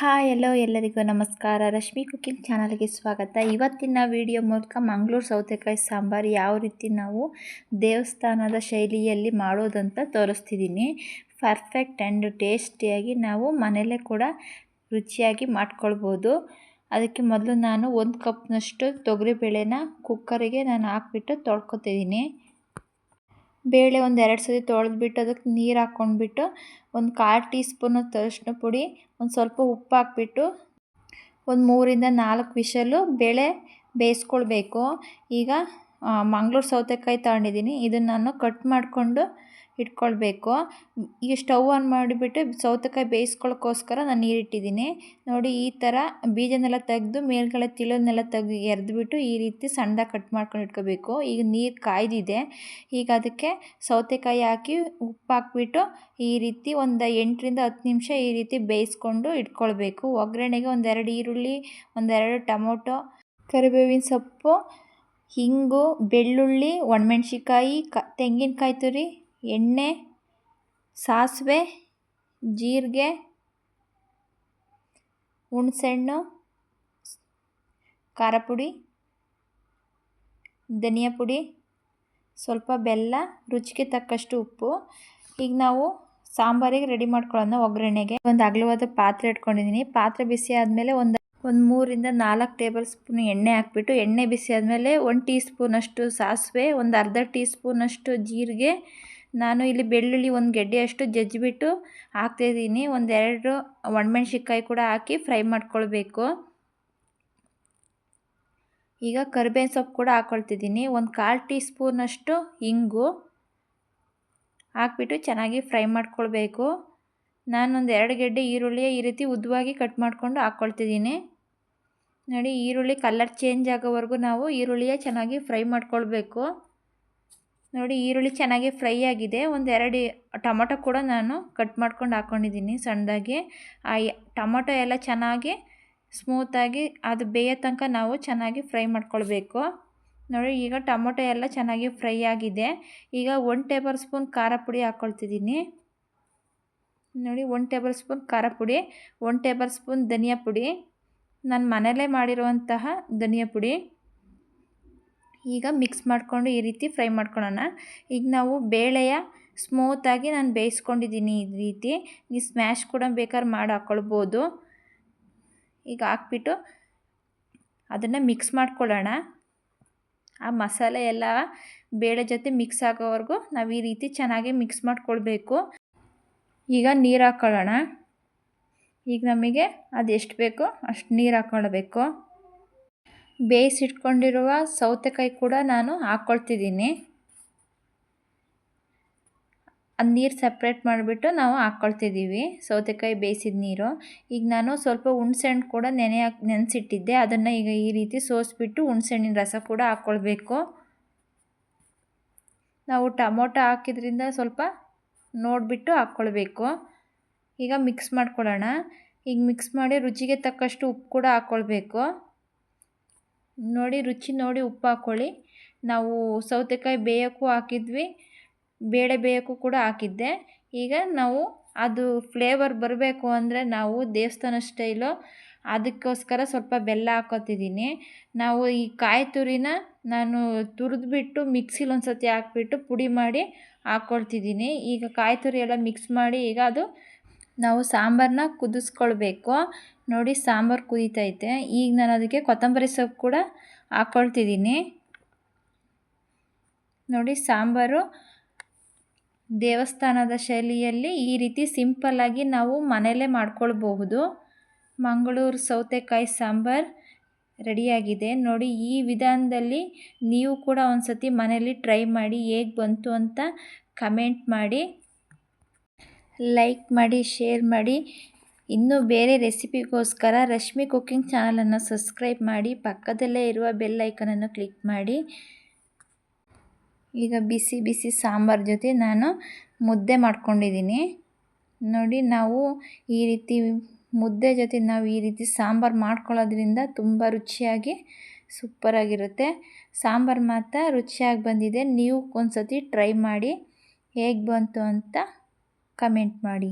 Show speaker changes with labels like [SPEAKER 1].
[SPEAKER 1] Hi ಎಲ್ಲೋ ಎಲ್ಲರಿಗೂ ನಮಸ್ಕಾರ. Rashmi cooking ಚಾನಲ್ಗೆ ಸ್ವಾಗತ. ಇವತ್ತಿನ ವಿಡಿಯೋ ಮೂಲಕ ಮಂಗಳೂರು ಸೌತೆಕಾಯಿ ಸಾಂಬಾರು ಯಾವ ರೀತಿ ನಾವು ದೇವಸ್ಥಾನದ ಶೈಲಿಯಲ್ಲಿ ಮಾಡೋದಂತ ತೋರಿಸ್ತಿದ್ದೀನಿ. ಪರ್ಫೆಕ್ಟ್ ಆ್ಯಂಡ್ ಟೇಸ್ಟಿಯಾಗಿ ನಾವು ಮನೆಯಲ್ಲೇ ಕೂಡ ರುಚಿಯಾಗಿ ಮಾಡ್ಕೊಳ್ಬೋದು. ಅದಕ್ಕೆ ಮೊದಲು ನಾನು ಒಂದು ಕಪ್ನಷ್ಟು ತೊಗರಿಬೇಳೆನ ಕುಕ್ಕರಿಗೆ ನಾನು ಹಾಕ್ಬಿಟ್ಟು ತೊಳ್ಕೊತಿದ್ದೀನಿ. ಬೇಳೆ ಒಂದು ಎರಡು ಸತಿ ತೊಳೆದ್ಬಿಟ್ಟು ಅದಕ್ಕೆ ನೀರು ಹಾಕ್ಕೊಂಡ್ಬಿಟ್ಟು ಒಂದು ಕಾಲು ಟೀ ಸ್ಪೂನು ಅರಿಶಿನ ಪುಡಿ, ಒಂದು ಸ್ವಲ್ಪ ಉಪ್ಪು ಹಾಕ್ಬಿಟ್ಟು ಒಂದು ಮೂರಿಂದ ನಾಲ್ಕು ವಿಷಲು ಬೇಳೆ ಬೇಯಿಸ್ಕೊಳ್ಬೇಕು. ಈಗ ಮಂಗ್ಳೂರು ಸೌತೆಕಾಯಿ ತಗೊಂಡಿದ್ದೀನಿ. ಇದನ್ನು ನಾನು ಕಟ್ ಮಾಡಿಕೊಂಡು ಇಟ್ಕೊಳ್ಬೇಕು. ಈಗ ಸ್ಟವ್ ಆನ್ ಮಾಡಿಬಿಟ್ಟು ಸೌತೆಕಾಯಿ ಬೇಯಿಸ್ಕೊಳ್ಳೋಕ್ಕೋಸ್ಕರ ನಾನು ನೀರಿಟ್ಟಿದ್ದೀನಿ. ನೋಡಿ, ಈ ಥರ ಬೀಜನೆಲ್ಲ ತೆಗೆದು ಮೇಲ್ಗಡೆ ತಿಳೋದನ್ನೆಲ್ಲ ತೆಗ್ದು ಎರೆದ್ಬಿಟ್ಟು ಈ ರೀತಿ ಸಣ್ಣದಾಗಿ ಕಟ್ ಮಾಡ್ಕೊಂಡು ಇಟ್ಕೋಬೇಕು. ಈಗ ನೀರು ಕಾಯ್ದಿದೆ. ಈಗ ಅದಕ್ಕೆ ಸೌತೆಕಾಯಿ ಹಾಕಿ ಉಪ್ಪು ಹಾಕ್ಬಿಟ್ಟು ಈ ರೀತಿ ಒಂದು ಎಂಟರಿಂದ ಹತ್ತು ನಿಮಿಷ ಈ ರೀತಿ ಬೇಯಿಸ್ಕೊಂಡು ಇಟ್ಕೊಳ್ಬೇಕು. ಒಗ್ಗರಣೆಗೆ ಒಂದೆರಡು ಈರುಳ್ಳಿ ಒಂದೆರಡು ಟೊಮೊಟೊ, ಕರಿಬೇವಿನ ಸೊಪ್ಪು ಹಿಂಗು, ಬೆಳ್ಳುಳ್ಳಿ ಒಣಮೆಣ್ಸಿಕಾಯಿ ಕ, ತೆಂಗಿನಕಾಯಿ ತುರಿ, ಎಣ್ಣೆ, ಸಾಸಿವೆ, ಜೀರಿಗೆ ಹುಣಸೆಹಣ್ಣು ಖಾರ ಪುಡಿ ಧನಿಯಾ ಪುಡಿ ಸ್ವಲ್ಪ ಬೆಲ್ಲ, ರುಚಿಗೆ ತಕ್ಕಷ್ಟು ಉಪ್ಪು. ಈಗ ನಾವು ಸಾಂಬಾರಿಗೆ ರೆಡಿ ಮಾಡ್ಕೊಳ್ಳೋಣ ಒಗ್ಗರಣೆಗೆ. ಒಂದು ಅಗಲವಾದ ಪಾತ್ರೆ ಇಟ್ಕೊಂಡಿದ್ದೀನಿ. ಪಾತ್ರೆ ಬಿಸಿ ಆದಮೇಲೆ ಒಂದು ಒಂದು ಮೂರಿಂದ ನಾಲ್ಕು ಟೇಬಲ್ ಸ್ಪೂನ್ ಎಣ್ಣೆ ಹಾಕ್ಬಿಟ್ಟು, ಎಣ್ಣೆ ಬಿಸಿ ಆದಮೇಲೆ ಒಂದು ಟೀ ಸ್ಪೂನಷ್ಟು ಸಾಸಿವೆ, ಒಂದು ಅರ್ಧ ಟೀ ಸ್ಪೂನಷ್ಟು ಜೀರಿಗೆ. ನಾನು ಇಲ್ಲಿ ಬೆಳ್ಳುಳ್ಳಿ ಒಂದು ಗೆಡ್ಡೆಯಷ್ಟು ಜಜ್ಜಿಬಿಟ್ಟು ಹಾಕ್ತಾಯಿದ್ದೀನಿ ಒಂದೆರಡು ಒಣಮೆಣ್ಸಿಕಾಯಿ ಕೂಡ ಹಾಕಿ ಫ್ರೈ ಮಾಡ್ಕೊಳ್ಬೇಕು. ಈಗ ಕರಿಬೇವಿನ ಸೊಪ್ಪು ಕೂಡ ಹಾಕ್ಕೊಳ್ತಿದ್ದೀನಿ ಒಂದು ಕಾಲು ಟೀ ಸ್ಪೂನಷ್ಟು ಇಂಗು ಹಾಕ್ಬಿಟ್ಟು ಚೆನ್ನಾಗಿ ಫ್ರೈ ಮಾಡ್ಕೊಳ್ಬೇಕು. ನಾನೊಂದು ಎರಡು ಗೆಡ್ಡೆ ಈರುಳ್ಳಿಯ ಈ ರೀತಿ ಉದ್ದವಾಗಿ ಕಟ್ ಮಾಡಿಕೊಂಡು ಹಾಕ್ಕೊಳ್ತಿದ್ದೀನಿ. ನೋಡಿ, ಈರುಳ್ಳಿ ಕಲರ್ ಚೇಂಜ್ ಆಗೋವರೆಗೂ ನಾವು ಈರುಳ್ಳಿಯ ಚೆನ್ನಾಗಿ ಫ್ರೈ ಮಾಡ್ಕೊಳ್ಬೇಕು. ನೋಡಿ, ಈರುಳ್ಳಿ ಚೆನ್ನಾಗಿ ಫ್ರೈ ಆಗಿದೆ. ಒಂದು ಎರಡು ಟೊಮೊಟೊ ಕೂಡ ನಾನು ಕಟ್ ಮಾಡ್ಕೊಂಡು ಹಾಕ್ಕೊಂಡಿದ್ದೀನಿ ಸಣ್ಣದಾಗಿ. ಆ ಟೊಮೊಟೊ ಎಲ್ಲ ಚೆನ್ನಾಗಿ ಸ್ಮೂತಾಗಿ ಅದು ಬೇಯೋ ತನಕ ನಾವು ಚೆನ್ನಾಗಿ ಫ್ರೈ ಮಾಡ್ಕೊಳ್ಬೇಕು. ನೋಡಿ, ಈಗ ಟೊಮೊಟೊ ಎಲ್ಲ ಚೆನ್ನಾಗಿ ಫ್ರೈ ಆಗಿದೆ. ಈಗ ಒನ್ ಟೇಬಲ್ ಸ್ಪೂನ್ ಖಾರ ಪುಡಿ ಹಾಕ್ಕೊಳ್ತಿದ್ದೀನಿ. ನೋಡಿ ಒನ್ ಟೇಬಲ್ ಸ್ಪೂನ್ ಖಾರ ಪುಡಿ ಒನ್ ಟೇಬಲ್ ಸ್ಪೂನ್ ಧನಿಯಾ ಪುಡಿ. ನಾನು ಮನೆಯಲ್ಲೇ ಮಾಡಿರುವಂತಹ ಧನಿಯಾ ಪುಡಿ. ಈಗ ಮಿಕ್ಸ್ ಮಾಡಿಕೊಂಡು ಈ ರೀತಿ ಫ್ರೈ ಮಾಡ್ಕೊಳ್ಳೋಣ ಈಗ ನಾವು ಬೇಳೆಯ ಸ್ಮೂತಾಗಿ ನಾನು ಬೇಯಿಸ್ಕೊಂಡಿದ್ದೀನಿ ಈ ರೀತಿ. ನೀವು ಸ್ಮ್ಯಾಶ್ ಕೂಡ ಬೇಕಾದ್ರೆ ಮಾಡಿ ಹಾಕ್ಕೊಳ್ಬೋದು ಈಗ ಹಾಕ್ಬಿಟ್ಟು ಅದನ್ನು ಮಿಕ್ಸ್ ಮಾಡ್ಕೊಳ್ಳೋಣ. ಆ ಮಸಾಲೆ ಎಲ್ಲ ಬೇಳೆ ಜೊತೆ ಮಿಕ್ಸ್ ಆಗೋವರೆಗೂ ನಾವು ಈ ರೀತಿ ಚೆನ್ನಾಗಿ ಮಿಕ್ಸ್ ಮಾಡ್ಕೊಳ್ಬೇಕು. ಈಗ ನೀರು ಹಾಕ್ಕೊಳ್ಳೋಣ ಈಗ ನಮಗೆ ಅದು ಎಷ್ಟು ಬೇಕೋ? ಅಷ್ಟು ನೀರು ಹಾಕ್ಕೊಳ್ಬೇಕು ಬೇಯಿಸಿಟ್ಕೊಂಡಿರುವ ಸೌತೆಕಾಯಿ ಕೂಡ ನಾನು ಹಾಕ್ಕೊಳ್ತಿದ್ದೀನಿ ಅದು ನೀರು ಸಪ್ರೇಟ್ ಮಾಡಿಬಿಟ್ಟು ನಾವು ಹಾಕ್ಕೊಳ್ತಿದ್ದೀವಿ ಸೌತೆಕಾಯಿ ಬೇಯಿಸಿದ ನೀರು. ಈಗ ನಾನು ಸ್ವಲ್ಪ ಹುಣ್ಸೆಹಣ್ಣು ಕೂಡ ನೆನೆ ಹಾಕಿ, ನೆನೆಸಿಟ್ಟಿದ್ದೆ. ಅದನ್ನು ಈಗ ಈ ರೀತಿ ಸೋಸಿಬಿಟ್ಟು ಹುಣ್ಸೆಹಣ್ಣಿನ ರಸ ಕೂಡ ಹಾಕ್ಕೊಳ್ಬೇಕು ನಾವು ಟೊಮೊಟೊ ಹಾಕಿದ್ರಿಂದ ಸ್ವಲ್ಪ ನೋಡಿಬಿಟ್ಟು ಹಾಕ್ಕೊಳ್ಬೇಕು. ಈಗ ಮಿಕ್ಸ್ ಮಾಡ್ಕೊಳ್ಳೋಣ. ಈಗ ಮಿಕ್ಸ್ ಮಾಡಿ ರುಚಿಗೆ ತಕ್ಕಷ್ಟು ಉಪ್ಪು ಕೂಡ ಹಾಕ್ಕೊಳ್ಬೇಕು. ನೋಡಿ, ರುಚಿ ನೋಡಿ ಉಪ್ಪು ಹಾಕ್ಕೊಳ್ಳಿ. ನಾವು ಸೌತೆಕಾಯಿ ಬೇಯೋಕ್ಕೂ ಹಾಕಿದ್ವಿ. ಬೇಳೆ ಬೇಯೋಕ್ಕೂ ಕೂಡ ಹಾಕಿದ್ದೆ. ಈಗ ನಾವು ಅದು ಫ್ಲೇವರ್ ಬರಬೇಕು ಅಂದರೆ ನಾವು ದೇವಸ್ಥಾನ ಸ್ಟೈಲು ಅದಕ್ಕೋಸ್ಕರ ಸ್ವಲ್ಪ ಬೆಲ್ಲ ಹಾಕೋತಿದ್ದೀನಿ. ನಾವು ಈ ಕಾಯಿ ತುರಿನ ನಾನು ತುರಿದ್ಬಿಟ್ಟು ಮಿಕ್ಸಿಲಿ ಒಂದು ಸತಿ ಹಾಕ್ಬಿಟ್ಟು ಪುಡಿ ಮಾಡಿ ಹಾಕ್ಕೊಳ್ತಿದ್ದೀನಿ ಈಗ ಕಾಯಿ ತುರಿ ಎಲ್ಲ ಮಿಕ್ಸ್ ಮಾಡಿ ಈಗ ಅದು ನಾವು ಸಾಂಬಾರನ್ನ ಕುದಿಸ್ಕೊಳ್ಬೇಕು. ನೋಡಿ ಸಾಂಬಾರು ಕುದೀತೈತೆ ಈಗ ನಾನು ಅದಕ್ಕೆ ಕೊತ್ತಂಬರಿ ಸೊಪ್ಪು ಕೂಡ ಹಾಕ್ಕೊಳ್ತಿದ್ದೀನಿ ನೋಡಿ ಸಾಂಬಾರು ದೇವಸ್ಥಾನದ ಶೈಲಿಯಲ್ಲಿ ಈ ರೀತಿ ಸಿಂಪಲ್ಲಾಗಿ ನಾವು ಮನೆಯಲ್ಲೇ ಮಾಡ್ಕೊಳ್ಬಹುದು. ಮಂಗಳೂರು ಸೌತೆಕಾಯಿ ಸಾಂಬಾರು ರೆಡಿಯಾಗಿದೆ. ನೋಡಿ, ಈ ವಿಧಾನದಲ್ಲಿ ನೀವು ಕೂಡ ಒಂದು ಸತಿ ಮನೆಯಲ್ಲಿ ಟ್ರೈ ಮಾಡಿ, ಹೇಗೆ ಬಂತು ಅಂತ ಕಮೆಂಟ್ ಮಾಡಿ, ಲೈಕ್ ಮಾಡಿ, ಶೇರ್ ಮಾಡಿ. ಇನ್ನೂ ಬೇರೆ ರೆಸಿಪಿಗೋಸ್ಕರ ರಶ್ಮಿ ಕುಕ್ಕಿಂಗ್ ಚಾನಲನ್ನು ಸಬ್ಸ್ಕ್ರೈಬ್ ಮಾಡಿ, ಪಕ್ಕದಲ್ಲೇ ಇರುವ ಬೆಲ್ ಐಕನನ್ನು ಕ್ಲಿಕ್ ಮಾಡಿ. ಈಗ ಬಿಸಿ ಬಿಸಿ ಸಾಂಬಾರ್ ಜೊತೆ ನಾನು ಮುದ್ದೆ ಮಾಡ್ಕೊಂಡಿದ್ದೀನಿ. ನೋಡಿ, ನಾವು ಈ ರೀತಿ ಮುದ್ದೆ ಜೊತೆ ನಾವು ಈ ರೀತಿ ಸಾಂಬಾರು ಮಾಡ್ಕೊಳ್ಳೋದ್ರಿಂದ ತುಂಬ ರುಚಿಯಾಗಿ ಸೂಪರಾಗಿರುತ್ತೆ. ಸಾಂಬಾರು ಮಾತ್ರ ರುಚಿಯಾಗಿ ಬಂದಿದೆ. ನೀವು ಒಂದು ಸತಿ ಟ್ರೈ ಮಾಡಿ ಹೇಗೆ ಬಂತು ಅಂತ ಕಮೆಂಟ್ ಮಾಡಿ.